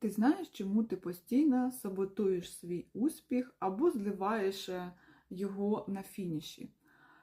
Ти знаєш, чому ти постійно саботуєш свій успіх або зливаєш е, його на фініші.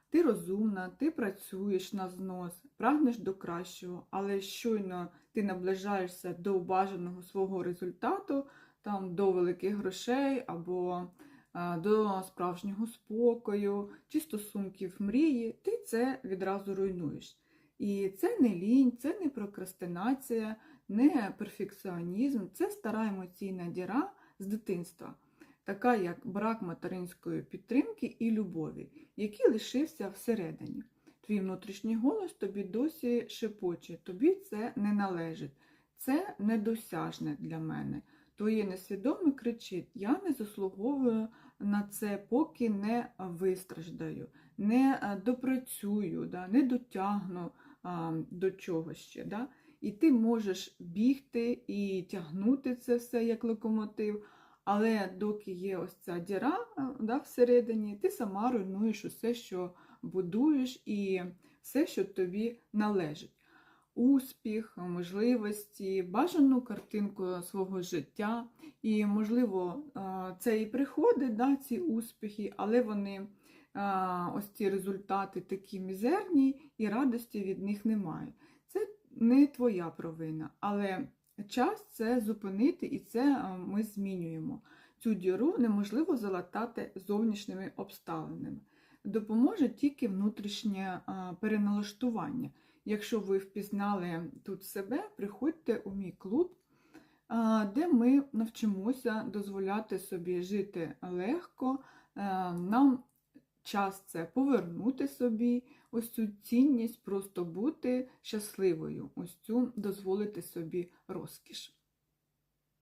Ти розумна, ти працюєш на знос, прагнеш до кращого, але щойно ти наближаєшся до бажаного свого результату, там, до великих грошей або е, до справжнього спокою чи стосунків мрії, ти це відразу руйнуєш. І це не лінь, це не прокрастинація, не перфекціонізм, це стара емоційна діра з дитинства, така як брак материнської підтримки і любові, який лишився всередині. Твій внутрішній голос тобі досі шепоче, тобі це не належить, це недосяжне для мене. Твоє несвідоме кричить: Я не заслуговую на це, поки не вистраждаю, не е, допрацюю, не дотягну до чогось ще. Да? І ти можеш бігти і тягнути це все як локомотив, але доки є ось ця діра да, всередині, ти сама руйнуєш усе, що будуєш, і все, що тобі належить. Успіх, можливості, бажану картинку свого життя. І, можливо, це і приходить, да, ці успіхи, але вони ось ці результати такі мізерні, і радості від них немає. Це не твоя провина, але час це зупинити, і це ми змінюємо. Цю діру неможливо залатати зовнішніми обставинами. Допоможе тільки внутрішнє переналаштування. Якщо ви впізнали тут себе, приходьте у мій клуб, де ми навчимося дозволяти собі жити легко. Нам час це повернути собі ось цю цінність, просто бути щасливою, ось цю дозволити собі розкіш.